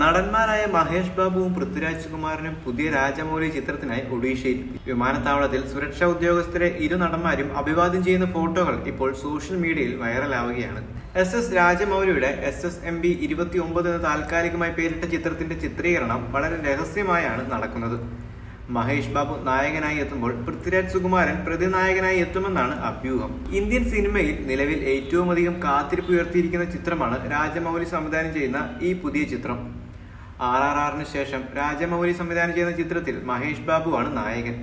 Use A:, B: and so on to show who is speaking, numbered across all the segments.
A: നടന്മാരായ മഹേഷ് ബാബുവും പൃഥ്വിരാജ് കുമാറിനും പുതിയ രാജമൗലി ചിത്രത്തിനായി ഒഡീഷയിൽ വിമാനത്താവളത്തിൽ സുരക്ഷാ ഉദ്യോഗസ്ഥരെ ഇരു നടന്മാരും അഭിവാദ്യം ചെയ്യുന്ന ഫോട്ടോകൾ ഇപ്പോൾ സോഷ്യൽ മീഡിയയിൽ വൈറലാവുകയാണ്. എസ് എസ് രാജമൗലിയുടെ എസ് എസ് എം ബി ഇരുപത്തി ഒമ്പത് എന്ന് താൽക്കാലികമായി പേരിട്ട ചിത്രത്തിന്റെ ചിത്രീകരണം വളരെ രഹസ്യമായാണ് നടക്കുന്നത്. മഹേഷ് ബാബു നായകനായി എത്തുമ്പോൾ പൃഥ്വിരാജ് സുകുമാരൻ പ്രതിനായകനായി എത്തുമെന്നാണ് അഭ്യൂഹം. ഇന്ത്യൻ സിനിമയിൽ നിലവിൽ ഏറ്റവും അധികം കാത്തിരിപ്പ് ഉയർത്തിയിരിക്കുന്ന ചിത്രമാണ് രാജമൗലി സംവിധാനം ചെയ്യുന്ന ഈ പുതിയ ചിത്രം. ആർ ആർ ആറിന് ശേഷം രാജമൗലി സംവിധാനം ചെയ്യുന്ന ചിത്രത്തിൽ മഹേഷ് ബാബു ആണ് നായകൻ.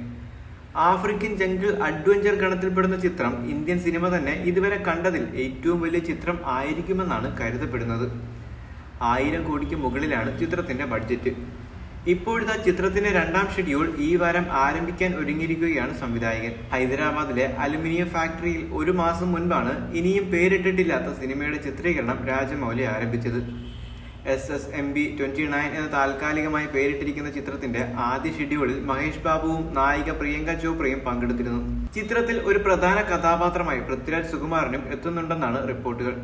A: ആഫ്രിക്കൻ ജംഗിൾ അഡ്വഞ്ചർ ഗണത്തിൽപ്പെടുന്ന ചിത്രം ഇന്ത്യൻ സിനിമ തന്നെ ഇതുവരെ കണ്ടതിൽ ഏറ്റവും വലിയ ചിത്രം ആയിരിക്കുമെന്നാണ് കരുതപ്പെടുന്നത്. ആയിരം കോടിക്ക് മുകളിലാണ് ചിത്രത്തിന്റെ ബഡ്ജറ്റ്. ഇപ്പോഴത്തെ ചിത്രത്തിന്റെ രണ്ടാം ഷെഡ്യൂൾ ഈ വാരം ആരംഭിക്കാൻ ഒരുങ്ങിയിരിക്കുകയാണ് സംവിധായകൻ. ഹൈദരാബാദിലെ അലുമിനിയം ഫാക്ടറിയിൽ ഒരു മാസം മുൻപാണ് ഇനിയും പേരിട്ടിട്ടില്ലാത്ത സിനിമയുടെ ചിത്രീകരണം രാജമൗലി ആരംഭിച്ചത്. S S M B twenty nine എന്ന താൽക്കാലികമായി പേരിട്ടിരിക്കുന്ന ചിത്രത്തിന്റെ ആദ്യ ഷെഡ്യൂളിൽ മഹേഷ് ബാബുവും നായിക പ്രിയങ്ക ചോപ്രയും പങ്കെടുത്തിരുന്നു. ചിത്രത്തിൽ ഒരു പ്രധാന കഥാപാത്രമായി പൃഥ്വിരാജ് സുകുമാരനും എത്തുന്നുണ്ടെന്നാണ് റിപ്പോർട്ടുകൾ.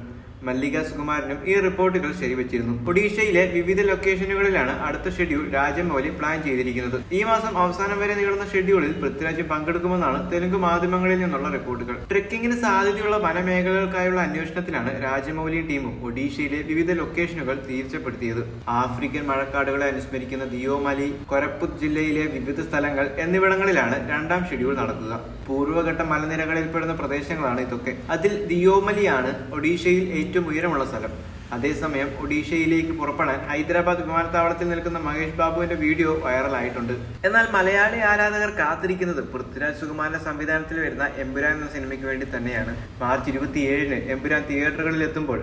A: മല്ലിക സുകുമാരനും ഈ റിപ്പോർട്ടുകൾ ശരിവച്ചിരുന്നു. ഒഡീഷയിലെ വിവിധ ലൊക്കേഷനുകളിലാണ് അടുത്ത ഷെഡ്യൂൾ രാജമൗലി പ്ലാൻ ചെയ്തിരിക്കുന്നത്. ഈ മാസം അവസാനം വരെ നീളുന്ന ഷെഡ്യൂളിൽ പൃഥ്വിരാജ് പങ്കെടുക്കുമെന്നാണ് തെലുങ്ക് മാധ്യമങ്ങളിൽ നിന്നുള്ള റിപ്പോർട്ടുകൾ. ട്രെക്കിങ്ങിന് സാധ്യതയുള്ള വനമേഖലകൾക്കായുള്ള അന്വേഷണത്തിലാണ് രാജമൗലി ടീമും ഒഡീഷയിലെ വിവിധ ലൊക്കേഷനുകൾ തീർച്ചപ്പെടുത്തിയത്. ആഫ്രിക്കൻ മഴക്കാടുകളെ അനുസ്മരിക്കുന്ന ദിയോമലി കൊരപ്പുത് ജില്ലയിലെ വിവിധ സ്ഥലങ്ങൾ എന്നിവിടങ്ങളിലാണ് രണ്ടാം ഷെഡ്യൂൾ നടക്കുക. പൂർവഘട്ട മലനിരകളിൽപ്പെടുന്ന പ്രദേശങ്ങളാണ് ഇതൊക്കെ. അതിൽ ദിയോമലിയാണ് ഒഡീഷയിൽ ഏറ്റവും ഉയരമുള്ള സ്ഥലം. അതേസമയം ഒഡീഷയിലേക്ക് പുറപ്പെടാൻ ഹൈദരാബാദ് വിമാനത്താവളത്തിൽ നിൽക്കുന്ന മഹേഷ് ബാബുവിന്റെ വീഡിയോ വൈറലായിട്ടുണ്ട്. എന്നാൽ മലയാളി ആരാധകർ കാത്തിരിക്കുന്നത് പൃഥ്വിരാജ് സുകുമാരന്റെ സംവിധാനത്തിൽ വരുന്ന എമ്പുരാൻ എന്ന സിനിമയ്ക്ക് വേണ്ടി തന്നെയാണ്. മാർച്ച് ഇരുപത്തിയേഴിന് എമ്പുരാൻ തിയേറ്ററുകളിൽ എത്തുമ്പോൾ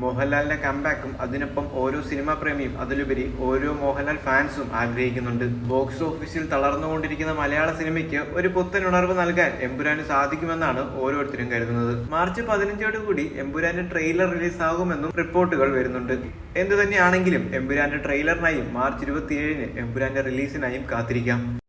A: മോഹൻലാലിന്റെ കംബാക്കും അതിനൊപ്പം ഓരോ സിനിമാ പ്രേമിയും അതിലുപരി ഓരോ മോഹൻലാൽ ഫാൻസും ആഗ്രഹിക്കുന്നുണ്ട്. ബോക്സ് ഓഫീസിൽ തളർന്നുകൊണ്ടിരിക്കുന്ന മലയാള സിനിമയ്ക്ക് ഒരു പുത്തൻ ഉണർവ് നൽകാൻ എമ്പുരാന് സാധിക്കുമെന്നാണ് ഓരോരുത്തരും കരുതുന്നത്. മാർച്ച് പതിനഞ്ചോടുകൂടി എമ്പുരാന്റെ ട്രെയിലർ റിലീസ് ആകുമെന്നും റിപ്പോർട്ടുകൾ വരുന്നുണ്ട്. എന്തു തന്നെയാണെങ്കിലും എമ്പുരാന്റെ ട്രെയിലറിനായും മാർച്ച് ഇരുപത്തിയേഴിന് എമ്പുരാന്റെ റിലീസിനായും കാത്തിരിക്കാം.